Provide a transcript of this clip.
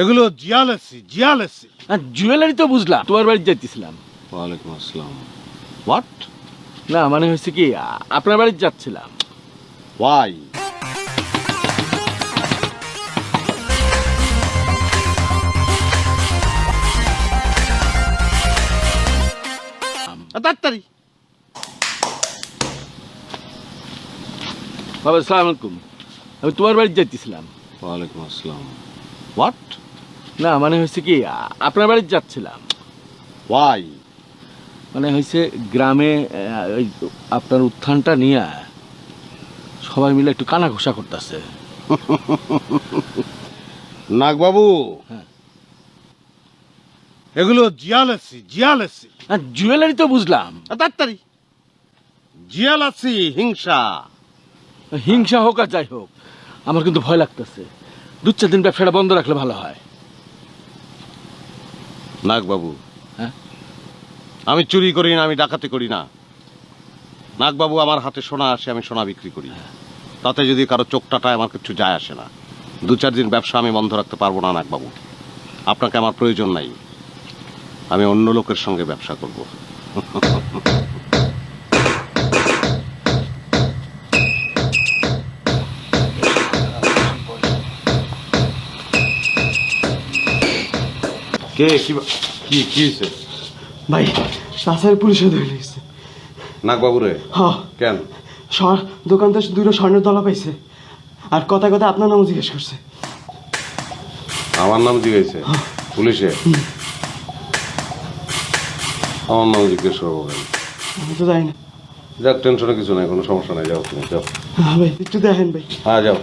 এগুলো জিয়ালেসি জিয়ালেসি। আর জুয়েলারি তো বুঝলাম তোমার বাড়ি যাইতেছিলাম। ওয়ালাইকুম আসসালাম। হোয়াট না মানে হয়েছে কি আপনার বাড়ি যাচ্ছিলাম। ওয়াই তাড়াতাড়ি। বাবা সালাম আলাইকুম। আমি তোমার বাড়ি যাইতেছিলাম। ওয়ালাইকুম আসসালাম। হোয়াট না মানে হয়েছে কি আপনার বাড়ি যাচ্ছিলাম। ওয়াই মানে হয়েছে গ্রামে ওই আপনার উত্থানটা নিয়ে সবাই মিলে একটু কানা ঘোষা করতেছে। নাগবাবু! হ্যাঁ। এগুলো জিয়ালেসি জিয়ালেসি। আর জুয়েলারি তো বুঝলাম। তাড়াতাড়ি। জিয়ালাসি হিংসা। হিংসা হোক আর যাই হোক আমার কিন্তু ভয় লাগতেছে। দু চার দিন ব্যবসাটা বন্ধ রাখলে ভালো হয়। নাগবাবু। হ্যাঁ? আমি চুরি করি না আমি ডাকাতি করি না। নাগবাবু আমার হাতে সোনা আসে আমি সোনা বিক্রি করি। তাতে যদি কারও চোখ টাটায় আমার কিছু যায় আসে না। দু চার দিন ব্যবসা আমি বন্ধ রাখতে পারব না নাগবাবু। আপনাকে আমার প্রয়োজন নাই। আমি অন্য লোকের সঙ্গে ব্যবসা করব। কে কি কি কি হয়েছে ভাই রাস্তায় পুলিশে ধরে লেগেছে নাগবাবু রে হ্যাঁ। কেন? স্বর দোকান থেকে দুটো স্বর্ণের দলা পাইছে। আর কথা কথা আপনার নামও জিজ্ঞেস করছে। আমার নাম জিজ্ঞেসে? পুলিশে? আমার নাম জিজ্ঞেস করব আমি তো জানি না। যাক টেনশনে কিছু নাই কোনো সমস্যা নাই যাও তুমি যাও। হ্যাঁ ভাই একটু দেখেন ভাই। হ্যাঁ যাও।